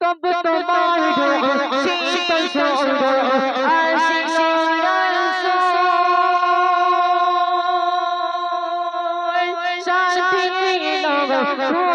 তব তোমার শীতল সুন্দর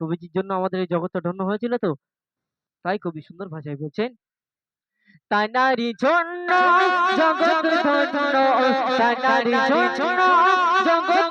নবীজির জন্য আমাদের এই জগৎটা ধন্য হয়েছিল তো? তাই কবি সুন্দর ভাষায় বলছেন, তাই নারী জন্য জগৎ ধন্য নারী জন্য জগৎ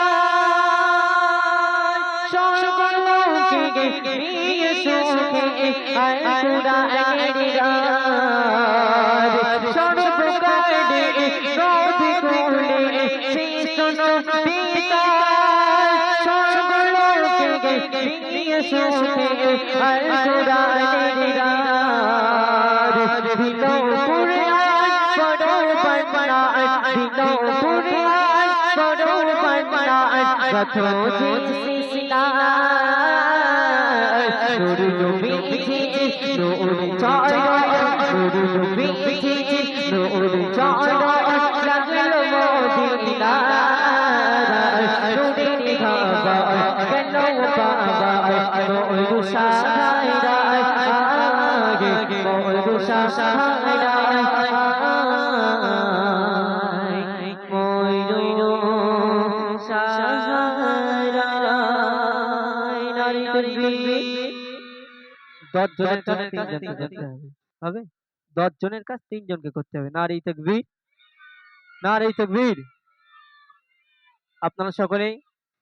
সর্বলোকে প্রিয় সুখে আয় কুরানের রাত সর্বকালে নবী কুলে শ্রেষ্ঠ নরিতা সর্বলোকে প্রিয় সুখে আয় কুরানের রাত দিলো পুরে বড় বন্না দিলো পুরে বড় বন্না রথো জিসিলা নুরু নবীজি নুরু চাড়া নুরু নবীজি নুরু চাড়া লাগল মদিনা নুরি নিঘাবা কেন বাবা নুরু সাহাইরা আগে নুরু দশ জনের কাজ তিনজনকে করতে হবে। হবে? দশ জনের কাজ তিনজনকে করতে হবে। নারী তকবীর নারী তকবীর আপনারা সকলেই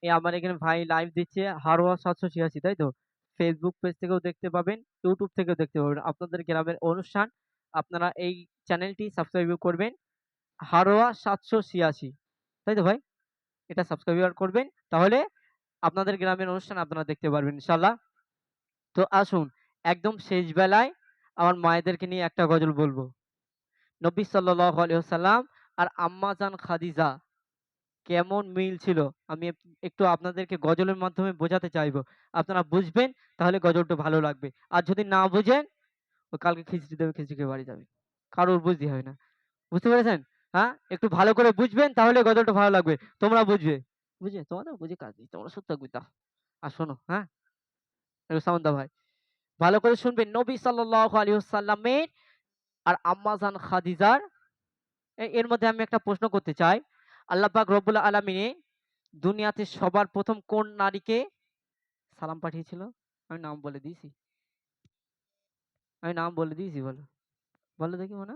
এই আমার এখানে ভাই লাইভ দিচ্ছে হারোয়া সাতশো ছিয়াশি তাই তো? ফেসবুক পেজ থেকেও দেখতে পাবেন ইউটিউব থেকেও দেখতে পাবেন। আপনাদের গ্রামের অনুষ্ঠান আপনারা এই চ্যানেলটি সাবস্ক্রাইব করবেন। হারোয়া সাতশো ছিয়াশি তাই তো ভাই? এটা সাবস্ক্রাইব করবেন। তাহলে আপনাদের গ্রামের অনুষ্ঠান আপনারা দেখতে পারবেন ইনশাল্লাহ তো আসুন একদম শেষ বেলায় আমার মায়েদেরকে নিয়ে একটা গজল বলব। নবী সাল্লাহ আলহাম আর আম্মাজান খাদিজা, কেমন মিল ছিল? আমি একটু আপনাদেরকে গজলের মাধ্যমে বোঝাতে চাইব। আপনারা বুঝবেন, তাহলে গজলটা ভালো লাগবে। আর যদি না বুঝেন, ও কালকে খিচড়ি দেবে খিচড়ি বাড়ি যাবে। কারোর বুঝতে হয় না। বুঝতে পেরেছেন? হ্যাঁ? একটু ভালো করে বুঝবেন, তাহলে গজলটা ভালো লাগবে। তোমরা বুঝবে। বুঝবে তোমাদের বুঝে কাজ নেই। তোমরা সত্য বুঝতা আর শোনো হ্যাঁ? সামন্ত ভাই। ভালো করে শুনবেন, নবী সাল্লাল্লাহু আলাইহি ওয়াসাল্লামের আর আম্মাজান খাদিজার। এর মধ্যে আমি একটা প্রশ্ন করতে চাই। আল্লাহ পাক রব্বুল আলামিনে দুনিয়াতে সবার প্রথম কোন নারীকে সালাম পাঠিয়েছিল? আমি নাম বলে দিয়েছি। আমি নাম বলে দিয়েছি, বলো। বলো দেখি মনে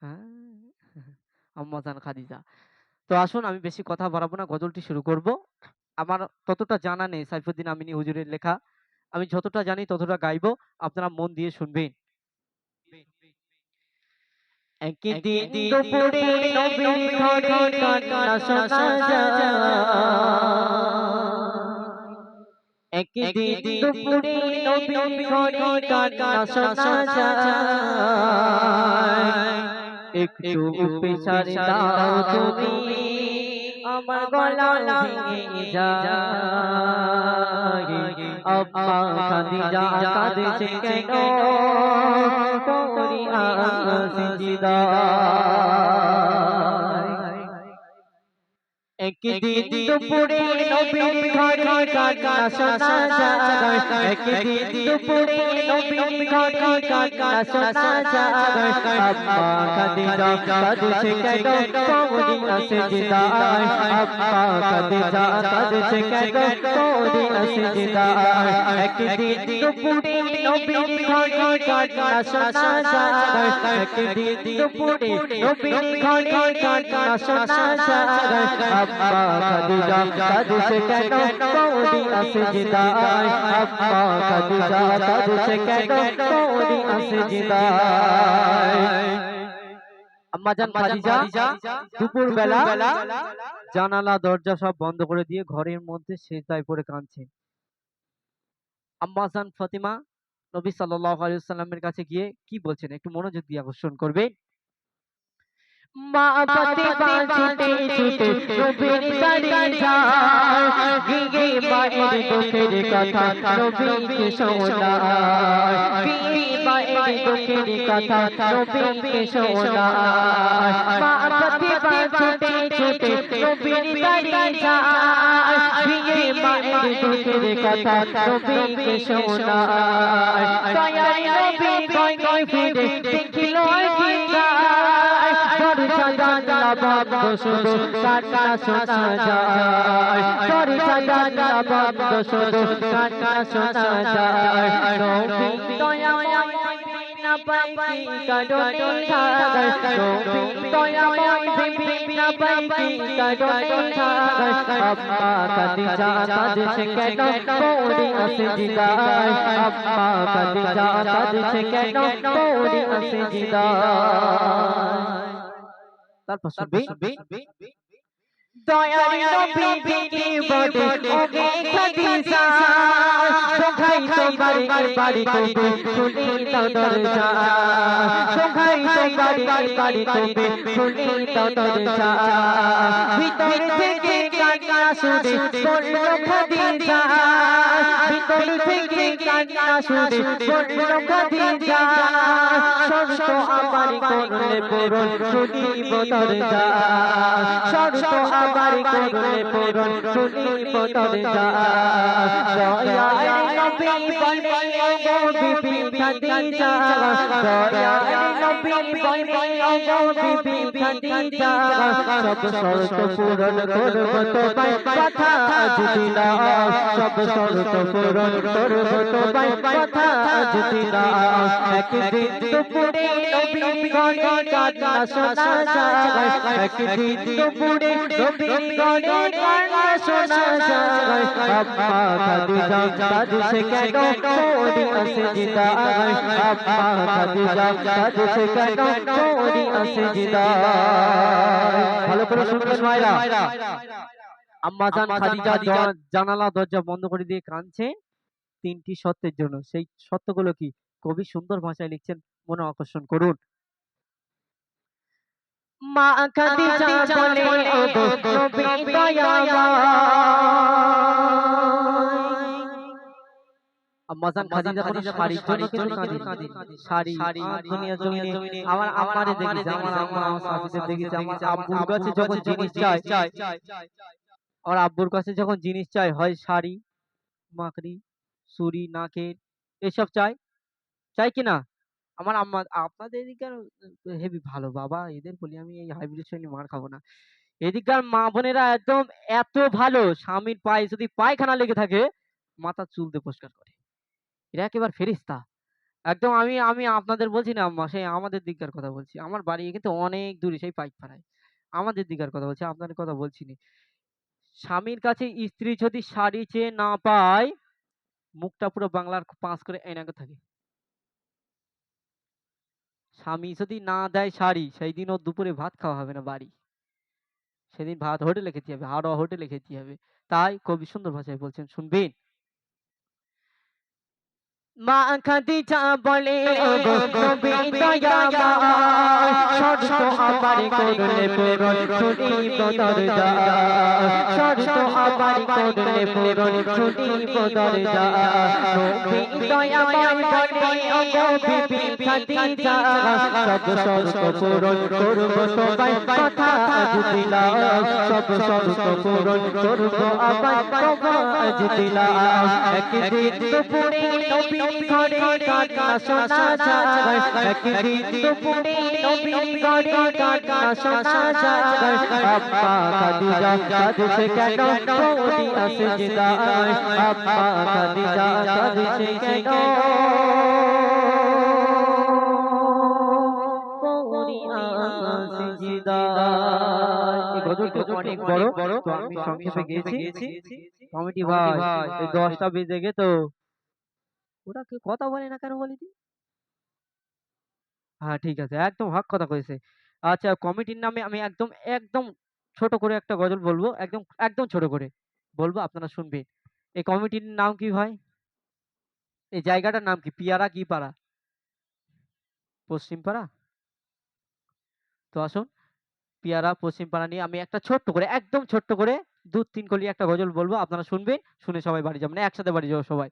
হ্যাঁ। আম্মাজান খাদিজা। তো আসুন, আমি বেশি কথা বাড়াবো না, গজলটি শুরু করব। আমার ততটা জানা নেই, সাইফুদ্দিন আমিনী হুজুরের লেখা। আমি যতটা জানি ততটা গাইবো। আপনারা মন দিয়ে শুনবেন। একদিন দুপুরে নবীর ঘরে কান্না শোনা যায়। একদিন দুপুরে নবীর ঘরে কান্না শোনা যায়। একটু পেশার দাও তুমি আমার গলা ভেঙে যায়। আব্বা খাদিজা কাঁদেছে কেন সিজদায় একদিন দুপুরে নবীর ঘরে কান্না শোনা যায় একদিন দুপুরে নবীর ঘরে কান্না শোনা যায় আব্বা খাদিজা কাঁদছে কেন করিয়া সিজদায় আব্বা খাদিজা কাঁদছে কেন করিয়া সিজদায় একদিন দুপুরে নবীর ঘরে কান্না শোনা যায় একদিন দুপুরে নবীর ঘরে কান্না শোনা যায় আব্বা খাদিজা কাঁদছে কেন করিয়া সিজদায় আব্বা খাদিজা কাঁদছে কেন করিয়া সিজদায় আম্মাজান খাদিজা দুপুর বেলা জানালা দরজা সব বন্ধ করে দিয়ে ঘরের মধ্যে সেজদায় পড়ে কাঁদছেন আম্মাজান ফাতিমা নবী ওয়াসাল্লামের কাছে গিয়ে কি বলছেন? একটু মনোযোগ দিয়ে আকর্ষণ করবেন। মা নবীর বাড়ি যায় মায়ের দুঃখের কথা নবীকে শোনায় মায়ের দুঃখের কথা নবীকে শোনায় মা নবীর বাড়ি যায় গিয়ে মায়ের দুঃখের কথা নবীকে শোনায় দয়াল নবী কই কই ফিরে দেখিল জানলা বন্ধ শুধু কান্না শোনা যায় দরজা জানলা বন্ধ শুধু কান্না শোনা যায় নবী দয়াময় না পাই কি কারণে থাকায় নবী দয়াময় বিবি না পাই কি কারণে থাকায় আব্বা খাদিজা কাঁদছে কেন পৌরি আসে জিদায় খাদিজা কাঁদছে কেন পৌরি আসে তারপর শুনবে দয়ার নবী সোখাই তোমার বাড়ি খুলি দাও দরজা সোখাই তোমার বাড়ি কবে খুলি দাও দরজা ভিতর থেকে কান্না শুনে বলল খাদিজা ভিতর থেকে কান্না শুনে বলল খাদিজা শর্ত আমার করলে পূরণ শুনিব দরজা শর্ত আমার করলে পূরণ শুনিব দরজা দয়ার নবী বলে গো বিবি খাদিজা দয়ার নবী বলে গো বিবি খাদিজা সব শর্ত পূরণ করব তোমায়, কথা কথা আজ দিলাম একদিন দুপুরে নবীর ঘরে কান্না শোনা যায়। একদিন দুপুরে নবীর ঘরে কান্না শোনা যায়। আব্বা খাদিজা কাঁদছে কেন কোরি আসে জিদা? খাদিজা কাঁদছে কেন কোরি আসে ভালো করে শুনবেন মায়েরা আম্মাজান খাদিজা জানালা দরজা বন্ধ করে দিয়ে কাঁদছে। তিনটি সত্যের জন্য। সেই সত্যগুলো কি? কবি সুন্দর ভাষায় লিখছেন। মনে আকর্ষণ করুন। মা খাদিজা বলে ওগো নবী আম্মাজান খাদিজা কোনো শাড়ির জন্য কিন্তু কাঁদে শাড়ি দুনিয়া জমিনে আমার আম্মারে দেখেছি আমার আম্মা আমার শাশুড়িদের দেখেছি আমার আব্বুর কাছে যখন জিনিস চাই আব্বুর কাছে যখন জিনিস চাই হয় শাড়ি মাকড়ি চুড়ি নাকের এসব চাই চাই কি না আমার আম্মা, আপনাদের এদিকে হেভি ভালো বাবা। এদের বলি আমি এই হাইব্রিড শ্রেণি মার খাব না। এদিককার মা বোনেরা একদম এত ভালো, স্বামীর পায়ে যদি পায়খানা লেগে থাকে, মাথার চুল দিয়ে পরিষ্কার করে। এরা একেবারে ফেরিস্তা একদম আমি আমি আপনাদের বলছি না, আম্মা, সেই আমাদের দিককার কথা বলছি। আমার বাড়ি কিন্তু অনেক দূরে, সেই পাইকপাড়ায়। আমাদের দিককার কথা বলছি, আপনাদের কথা বলছি না। স্বামীর কাছে স্ত্রী যদি শাড়ি চেয়ে না পায়, মুখটা পুরো বাংলার পাঁচ করে এনাকে থাকে। স্বামী যদি না দেয় শাড়ি সেই দিন ওর দুপুরে ভাত খাওয়া হবে না বাড়ি। সেদিন ভাত হোটেলে খেতে হবে, হাওড়া হোটেলে খেতে হবে। তাই কবি সুন্দর ভাষায় বলছেন, শুনবেন মা খাদিজা বলে নবী দয়াময় শর্ত আমার করলে পূরণ শুনিব দরজা, শর্ত আমার করলে পূরণ শুনিব দরজা। নবী বনে ওগো বিবি খাদিজা, সব শর্ত পূরণ করব সবাই। কথা দিলাম, সব শর্ত পূরণ করব আবার আজ দিলাম। একদিন দুপুরে নবীর ঘরে কান্না শোনা যায় একদিন দুপুরে নবীর ঘরে কান্না শোনা যায় আব্বা খাদিজা কাঁদছে কেন বৌদি আসে জিদায় আব্বা খাদিজা কাঁদছে কেন বৌদি আসে জিদায় এই গজলটা অনেক বড় বড় তো আমি সংক্ষেপে গেয়েছি কমিটি ভাই দশটা বেজে গে তো। ওরা কি কথা বলে না কেন বলি হ্যাঁ ঠিক আছে, একদম হক কথা কয়েছে আচ্ছা কমিটির নামে আমি একদম একদম ছোট করে একটা গজল বলব, একদম একদম ছোট করে বলব, আপনারা শুনবেন। এই কমিটির নাম কি ভাই? এই জায়গাটার নাম কি? পিয়ারা কি পাড়া? পশ্চিম পাড়া? তো আসুন, পিয়ারা, পশ্চিম পাড়া নিয়ে আমি একটা ছোট্ট করে, একদম ছোট্ট করে দু তিন কলি একটা গজল বলব, আপনারা শুনবেন, শুনে সবাই বাড়ি যাবেন, একসাথে বাড়ি যাব সবাই।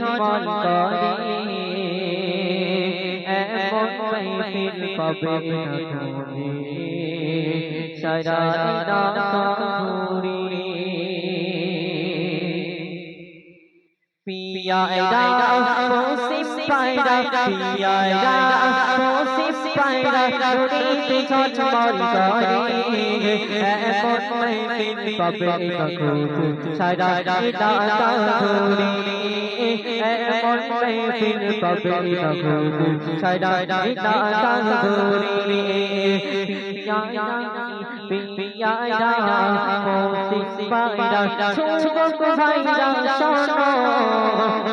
ঝলমল করে এমন তুমি সারা রাত পিয়ারা পশ্চিম পায়রা পিয়ারা পশ্চিম পায়রা নুরিতে ঝলমল করে এমন মাহফিল পাবে তুমি সারা রাত পায়রা ছোট ভাইরা শোনো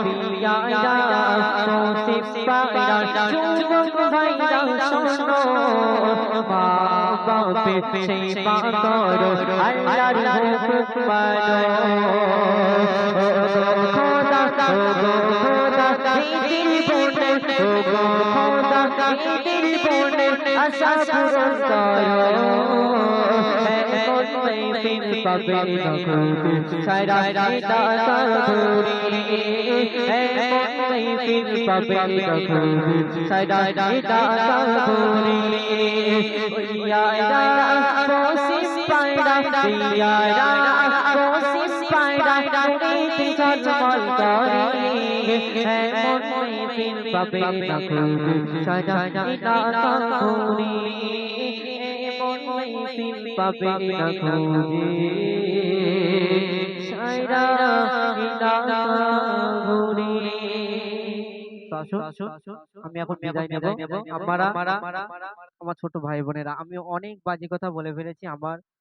পিয়ারা পশ্চিম পায়রা ছোট ভাইরা শোনো মা বাপে সেবা করো আল্লাহর হুকুম মানো ও খোদা খোদা দিল বনে খোদা দিল বনে আশা পূরণ করো পিয়ারা পায়রা এমন পাবে না এমন পাবে না খুঁজে আমি এখন বিদায় নেব। আপনারা আমার ছোট ভাই বোনেরা আমি অনেক বাজে কথা বলে ফেলেছি। আমার